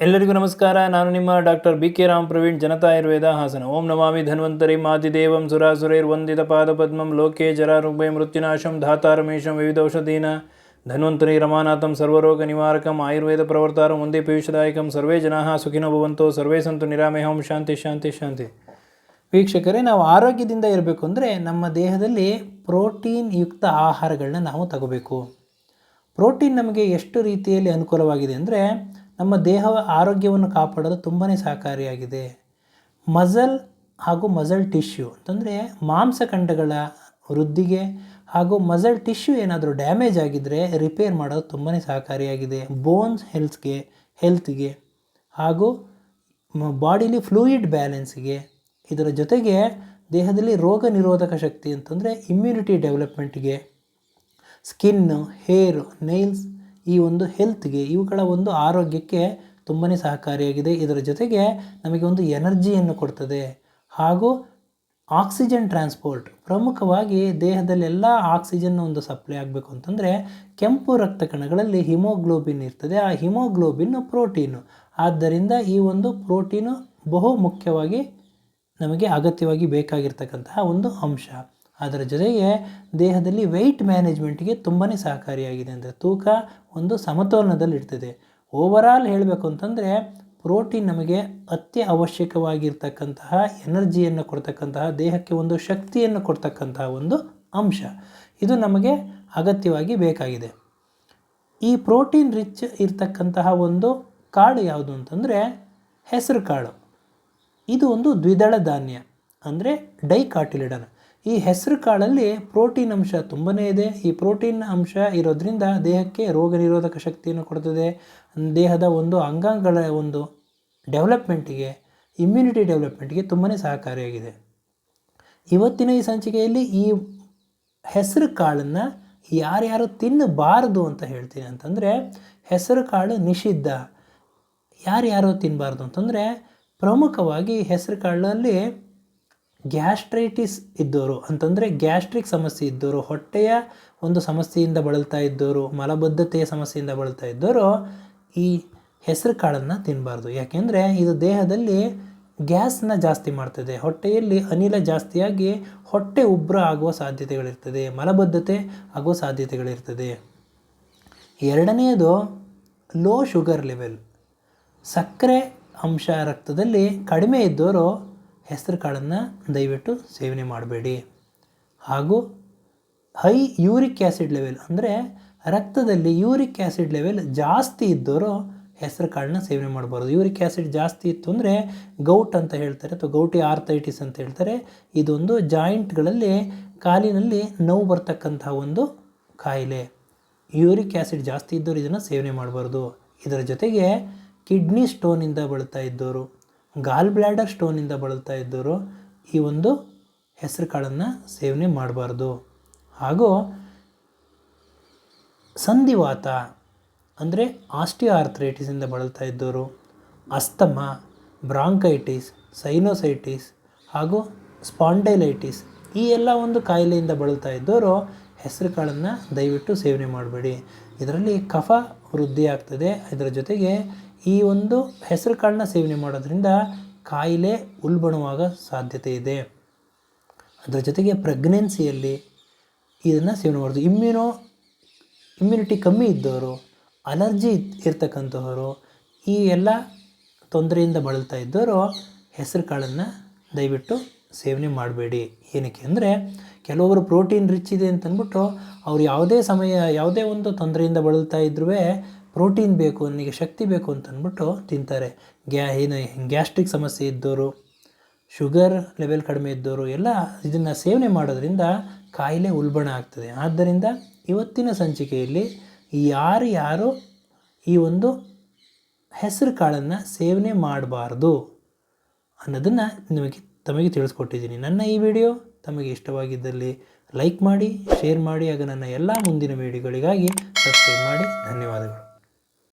ಎಲ್ಲರಿಗೂ ನಮಸ್ಕಾರ. ನಾನು ನಿಮ್ಮ doctor B K Ram Praveen, Janata Ayurveda Hassan. Om ನಮಾಮಿ ಧನ್ವಂತರಿ. ಮಾತಿದೇವಂ ಸುರಾಸುರೈರ್, ವಂದಿತ ಪಾದಪದ್ಮಂ ಲೋಕೆ ಜರಾರುಗ್ಭಯ, ಮೃತ್ಯುನಾಶಂ ಧಾತಾರಮೇಶಂ ವಿವಿಧೌಷಧೀನ ಧನ್ವಂತರಿ, ರಮಾನಾಥಂ, ಸರ್ವರೋಗ ನಿವಾರಕಂ, ಆಯುರ್ವೇದ ಪ್ರವರ್ತಾರಂ, ಒಂದೇ ಪೀಯೂಷದಾಯಕಂ, ಸರ್ವೇ ಜನಾಹ ಸುಖಿನೋ ಭವಂತೋ, ಸರ್ವೇ ಸಂತು ನಿರಾಮಯ ಓಂ ಶಾಂತಿ ಶಾಂತಿ ಶಾಂತಿ. ವೀಕ್ಷಕರೇ, ನಾವು ಆರೋಗ್ಯದಿಂದ ಇರಬೇಕು ಅಂದರೆ ನಮ್ಮ ದೇಹದಲ್ಲಿ ಪ್ರೋಟೀನ್ ಯುಕ್ತ ಆಹಾರಗಳನ್ನ ನಾವು ತಗೋಬೇಕು. ಪ್ರೋಟೀನ್ ನಮಗೆ ಎಷ್ಟು ರೀತಿಯಲ್ಲಿ ಅನುಕೂಲವಾಗಿದೆ ಅಂದರೆ ನಮ್ಮ ದೇಹ ಆರೋಗ್ಯವನ್ನು ಕಾಪಾಡಲು ತುಂಬಾ ಸಹಕಾರಿಯಾಗಿದೆ. ಮಸಲ್ ಹಾಗೂ ಮಸಲ್ ಟಿಶ್ಯೂ ಅಂತಂದರೆ ಮಾಂಸಖಂಡಗಳ ವೃದ್ಧಿಗೆ ಹಾಗೂ ಮಸಲ್ ಟಿಶ್ಯೂ ಏನಾದರೂ ಡ್ಯಾಮೇಜ್ ಆಗಿದ್ದರೆ ರಿಪೇರ್ ಮಾಡೋದು ತುಂಬಾ ಸಹಕಾರಿಯಾಗಿದೆ. ಬೋನ್ಸ್ ಹೆಲ್ತ್ಗೆ ಹೆಲ್ತ್ಗೆ ಹಾಗೂ ಬಾಡಿಲಿ ಫ್ಲೂಯಿಡ್ ಬ್ಯಾಲೆನ್ಸ್ಗೆ ಇದರ ಜೊತೆಗೆ ದೇಹದಲ್ಲಿ ರೋಗ ನಿರೋಧಕ ಶಕ್ತಿ ಅಂತಂದರೆ ಇಮ್ಯುನಿಟಿ ಡೆವಲಪ್ಮೆಂಟ್ಗೆ ಸ್ಕಿನ್ನು ಹೇರು ನೈಲ್ಸ್ ಈ ಒಂದು ಹೆಲ್ತ್ಗೆ ಇವುಗಳ ಒಂದು ಆರೋಗ್ಯಕ್ಕೆ ತುಂಬಾ ಸಹಕಾರಿಯಾಗಿದೆ. ಇದರ ಜೊತೆಗೆ ನಮಗೆ ಒಂದು ಎನರ್ಜಿಯನ್ನು ಕೊಡ್ತದೆ. ಹಾಗೂ ಆಕ್ಸಿಜನ್ ಟ್ರಾನ್ಸ್ಪೋರ್ಟ್ ಪ್ರಮುಖವಾಗಿ ದೇಹದಲ್ಲೆಲ್ಲ ಆಕ್ಸಿಜನ್ ಒಂದು ಸಪ್ಲೈ ಆಗಬೇಕು ಅಂತಂದರೆ ಕೆಂಪು ರಕ್ತ ಕಣಗಳಲ್ಲಿ ಹಿಮೋಗ್ಲೋಬಿನ್ ಇರ್ತದೆ. ಆ ಹಿಮೋಗ್ಲೋಬಿನ್ ಪ್ರೋಟೀನು ಆದ್ದರಿಂದ ಈ ಒಂದು ಪ್ರೋಟೀನು ಬಹು ಮುಖ್ಯವಾಗಿ ನಮಗೆ ಅಗತ್ಯವಾಗಿ ಬೇಕಾಗಿರ್ತಕ್ಕಂತಹ ಒಂದು ಅಂಶ. ಅದರ ಜೊತೆಗೆ ದೇಹದಲ್ಲಿ ವೆಯ್ಟ್ ಮ್ಯಾನೇಜ್ಮೆಂಟ್ಗೆ ತುಂಬಾ ಸಹಕಾರಿಯಾಗಿದೆ ಅಂದರೆ ತೂಕ ಒಂದು ಸಮತೋಲನದಲ್ಲಿರ್ತದೆ ಓವರಾಲ್ ಹೇಳಬೇಕು ಅಂತಂದರೆ ಪ್ರೋಟೀನ್ ನಮಗೆ ಅತ್ಯ ಅವಶ್ಯಕವಾಗಿರ್ತಕ್ಕಂತಹ ಎನರ್ಜಿಯನ್ನು ಕೊಡ್ತಕ್ಕಂತಹ, ದೇಹಕ್ಕೆ ಒಂದು ಶಕ್ತಿಯನ್ನು ಕೊಡ್ತಕ್ಕಂತಹ ಒಂದು ಅಂಶ. ಇದು ನಮಗೆ ಅಗತ್ಯವಾಗಿ ಬೇಕಾಗಿದೆ. ಈ ಪ್ರೋಟೀನ್ ರಿಚ್ ಇರ್ತಕ್ಕಂತಹ ಒಂದು ಕಾಳು ಯಾವುದು ಅಂತಂದರೆ ಹೆಸರು ಕಾಳು ಇದು ಒಂದು ದ್ವಿದಳ ಧಾನ್ಯ ಅಂದರೆ ಡೈಕಾಟಿಲಿಡನ್ ಈ ಹೆಸರು ಕಾಳಲ್ಲಿ ಪ್ರೋಟೀನ್ ಅಂಶ ತುಂಬಾ ಇದೆ. ಈ ಪ್ರೋಟೀನ್ ಅಂಶ ಇರೋದ್ರಿಂದ ದೇಹಕ್ಕೆ ರೋಗ ನಿರೋಧಕ ಶಕ್ತಿಯನ್ನು ಕೊಡ್ತದೆ. ದೇಹದ ಒಂದು ಅಂಗಾಂಗಗಳ ಒಂದು ಡೆವಲಪ್ಮೆಂಟಿಗೆ ಇಮ್ಯುನಿಟಿ ಡೆವಲಪ್ಮೆಂಟ್ಗೆ ತುಂಬಾ ಸಹಕಾರಿಯಾಗಿದೆ. ಇವತ್ತಿನ ಈ ಸಂಚಿಕೆಯಲ್ಲಿ ಈ ಹೆಸರು ಕಾಳನ್ನು ಯಾರ್ಯಾರು ತಿನ್ನಬಾರದು ಅಂತ ಹೇಳ್ತೀನಿ ಅಂತಂದರೆ, ಹೆಸರು ಕಾಳು ನಿಷಿದ್ಧ. ಯಾರ್ಯಾರು ತಿನ್ನಬಾರ್ದು ಅಂತಂದರೆ, ಪ್ರಮುಖವಾಗಿ ಹೆಸರು ಕಾಳಲ್ಲಿ ಗ್ಯಾಸ್ಟ್ರೈಟಿಸ್ ಇದ್ದವರು ಅಂತಂದರೆ ಗ್ಯಾಸ್ಟ್ರಿಕ್ ಸಮಸ್ಯೆ ಇದ್ದವರು ಹೊಟ್ಟೆಯ ಒಂದು ಸಮಸ್ಯೆಯಿಂದ ಬಳಲ್ತಾ ಇದ್ದವರು ಮಲಬದ್ಧತೆಯ ಸಮಸ್ಯೆಯಿಂದ ಬಳಲ್ತಾ ಇದ್ದವರು ಈ ಹೆಸರು ಕಾಳನ್ನು ತಿನ್ನಬಾರ್ದು ಯಾಕೆಂದರೆ ಇದು ದೇಹದಲ್ಲಿ ಗ್ಯಾಸ್ನ ಜಾಸ್ತಿ ಮಾಡ್ತದೆ. ಹೊಟ್ಟೆಯಲ್ಲಿ ಅನಿಲ ಜಾಸ್ತಿಯಾಗಿ ಹೊಟ್ಟೆ ಉಬ್ಬರ ಆಗುವ ಸಾಧ್ಯತೆಗಳಿರ್ತದೆ, ಮಲಬದ್ಧತೆ ಆಗುವ ಸಾಧ್ಯತೆಗಳಿರ್ತದೆ. ಎರಡನೆಯದು ಲೋ ಶುಗರ್ ಲೆವೆಲ್ ಸಕ್ಕರೆ ಅಂಶ ರಕ್ತದಲ್ಲಿ ಕಡಿಮೆ ಇದ್ದವರು ಹೆಸರು ಕಾಳನ್ನು ದಯವಿಟ್ಟು ಸೇವನೆ ಮಾಡಬೇಡಿ. ಹಾಗೂ ಹೈ ಯೂರಿಕ್ ಆ್ಯಸಿಡ್ ಲೆವೆಲ್ ಅಂದರೆ ರಕ್ತದಲ್ಲಿ ಯೂರಿಕ್ ಆ್ಯಸಿಡ್ ಲೆವೆಲ್ ಜಾಸ್ತಿ ಇದ್ದವರು ಹೆಸರು ಕಾಳನ್ನ ಸೇವನೆ ಮಾಡಬಾರ್ದು. ಯೂರಿಕ್ ಆ್ಯಸಿಡ್ ಜಾಸ್ತಿ ಇತ್ತು ಅಂದರೆ ಗೌಟ್ ಅಂತ ಹೇಳ್ತಾರೆ ಅಥವಾ ಗೌಟಿ ಆರ್ಥೈಟಿಸ್ ಅಂತ ಹೇಳ್ತಾರೆ. ಇದೊಂದು ಜಾಯಿಂಟ್ಗಳಲ್ಲಿ ಕಾಲಿನಲ್ಲಿ ನೋವು ಬರ್ತಕ್ಕಂತಹ ಒಂದು ಕಾಯಿಲೆ. ಯೂರಿಕ್ ಆ್ಯಸಿಡ್ ಜಾಸ್ತಿ ಇದ್ದವರು ಇದನ್ನು ಸೇವನೆ ಮಾಡಬಾರ್ದು. ಇದರ ಜೊತೆಗೆ ಕಿಡ್ನಿ ಸ್ಟೋನಿಂದ ಬಳಲ್ತಾ ಇದ್ದವರು ಗಾಲ್ ಬ್ಲ್ಯಾಡರ್ ಸ್ಟೋನಿಂದ ಬಳಲ್ತಾ ಇದ್ದವರು ಈ ಒಂದು ಹೆಸರು ಕಾಳನ್ನು ಸೇವನೆ ಮಾಡಬಾರ್ದು. ಹಾಗೂ ಸಂಧಿವಾತ ಅಂದರೆ ಆಸ್ಟಿಯೋ ಆರ್ಥ್ರೈಟಿಸಿಂದ ಬಳಲ್ತಾ ಇದ್ದವರು ಅಸ್ತಮ, ಬ್ರಾಂಕೈಟಿಸ್, ಸೈನೋಸೈಟಿಸ್ ಹಾಗೂ ಸ್ಪಾಂಡೈಲೈಟಿಸ್ ಈ ಎಲ್ಲ ಒಂದು ಕಾಯಿಲೆಯಿಂದ ಬಳಲ್ತಾ ಇದ್ದವರು ಹೆಸರು ಕಾಳನ್ನು ದಯವಿಟ್ಟು ಸೇವನೆ ಮಾಡಬೇಡಿ. ಇದರಲ್ಲಿ ಕಫ ವೃದ್ಧಿ ಆಗ್ತದೆ ಇದರ ಜೊತೆಗೆ ಈ ಒಂದು ಹೆಸರು ಕಾಳನ್ನ ಸೇವನೆ ಮಾಡೋದ್ರಿಂದ ಕಾಯಿಲೆ ಉಲ್ಬಣವಾಗ ಸಾಧ್ಯತೆ ಇದೆ. ಅದರ ಜೊತೆಗೆ ಪ್ರೆಗ್ನೆನ್ಸಿಯಲ್ಲಿ ಇದನ್ನು ಸೇವನೆ ಮಾಡೋದು. ಇಮ್ಯುನೋ ಇಮ್ಯುನಿಟಿ ಕಮ್ಮಿ ಇದ್ದವರು ಅಲರ್ಜಿ ಇರ್ತಕ್ಕಂಥವರು ಈ ಎಲ್ಲ ತೊಂದರೆಯಿಂದ ಬಳಲ್ತಾ ಇದ್ದವರು ಹೆಸರು ಕಾಳನ್ನು ದಯವಿಟ್ಟು ಸೇವನೆ ಮಾಡಬೇಡಿ. ಏನಕ್ಕೆ ಅಂದರೆ ಕೆಲವೊಬ್ಬರು ಪ್ರೋಟೀನ್ ರಿಚ್ ಇದೆ ಅಂತಂದ್ಬಿಟ್ಟು ಅವರು ಯಾವುದೇ ಸಮಯ, ಯಾವುದೇ ಒಂದು ತೊಂದರೆಯಿಂದ ಬಳಲ್ತಾ ಇದ್ರೂ ಪ್ರೋಟೀನ್ ಬೇಕು, ನನಗೆ ಶಕ್ತಿ ಬೇಕು ಅಂತ ಅಂದ್ಬಿಟ್ಟು ತಿಂತಾರೆ. ಗ್ಯಾ, ಏನು, ಗ್ಯಾಸ್ಟ್ರಿಕ್ ಸಮಸ್ಯೆ ಇದ್ದವರು ಶುಗರ್ ಲೆವೆಲ್ ಕಡಿಮೆ ಇದ್ದವರು ಎಲ್ಲ ಇದನ್ನು ಸೇವನೆ ಮಾಡೋದ್ರಿಂದ ಕಾಯಿಲೆ ಉಲ್ಬಣ ಆಗ್ತದೆ. ಆದ್ದರಿಂದ ಇವತ್ತಿನ ಸಂಚಿಕೆಯಲ್ಲಿ ಯಾರು ಯಾರು ಈ ಒಂದು ಹೆಸರು ಕಾಳನ್ನು ಸೇವನೆ ಮಾಡಬಾರ್ದು ಅನ್ನೋದನ್ನು ನಿಮಗೆ, ತಮಗೆ ತಿಳಿಸ್ಕೊಟ್ಟಿದ್ದೀನಿ. ನನ್ನ ಈ ವಿಡಿಯೋ ತಮಗೆ ಇಷ್ಟವಾಗಿದ್ದಲ್ಲಿ ಲೈಕ್ ಮಾಡಿ, ಶೇರ್ ಮಾಡಿ ಆಗ ನನ್ನ ಎಲ್ಲ ಮುಂದಿನ ವಿಡಿಯೋಗಳಿಗಾಗಿ ಸಬ್ಸ್ಕ್ರೈಬ್ ಮಾಡಿ. ಧನ್ಯವಾದಗಳು.